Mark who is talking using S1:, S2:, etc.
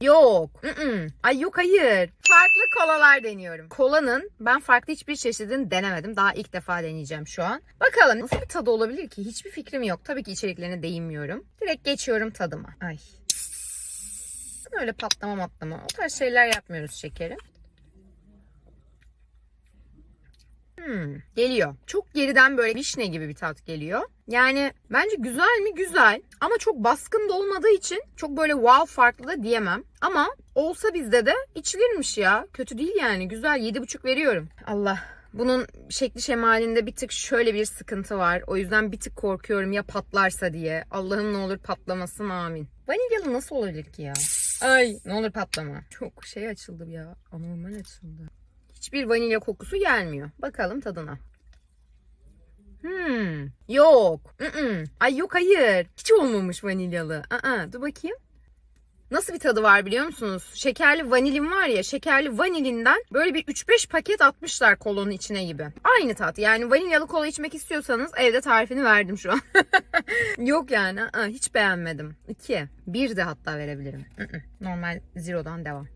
S1: Yok. Ay yok hayır. Farklı kolalar deniyorum. Kolanın ben farklı hiçbir çeşidini denemedim. Daha ilk defa deneyeceğim şu an. Bakalım nasıl bir tadı olabilir ki? Hiçbir fikrim yok. Tabii ki içeriklerine değinmiyorum. Direkt geçiyorum tadıma. Ay. Öyle patlama matlama. O tarz şeyler yapmıyoruz şekerim. Hmm, geliyor. Çok geriden böyle vişne gibi bir tat geliyor. Yani bence güzel mi? Güzel. Ama çok baskın da olmadığı için çok böyle wow farklı da diyemem. Ama olsa bizde de içilirmiş ya. Kötü değil yani. Güzel. 7,5 veriyorum. Allah. Bunun şekli şemalinde bir tık şöyle bir sıkıntı var. O yüzden bir tık korkuyorum ya patlarsa diye. Allah'ım ne olur patlamasın amin. Vanilyalı nasıl olabilir ki ya? Ay ne olur patlama. Çok şey açıldı ya. Anormal açıldı. Hiçbir vanilya kokusu gelmiyor. Bakalım tadına. Hmm, yok. Ay yok hayır. Hiç olmamış vanilyalı. Aa, dur bakayım. Nasıl bir tadı var biliyor musunuz? Şekerli vanilin var ya, şekerli vanilinden böyle bir 3-5 paket atmışlar kolonun içine gibi. Aynı tat. Yani vanilyalı kola içmek istiyorsanız evde tarifini verdim şu an. Yok yani. Hiç beğenmedim. 2. 1 de hatta verebilirim. Normal zero'dan devam.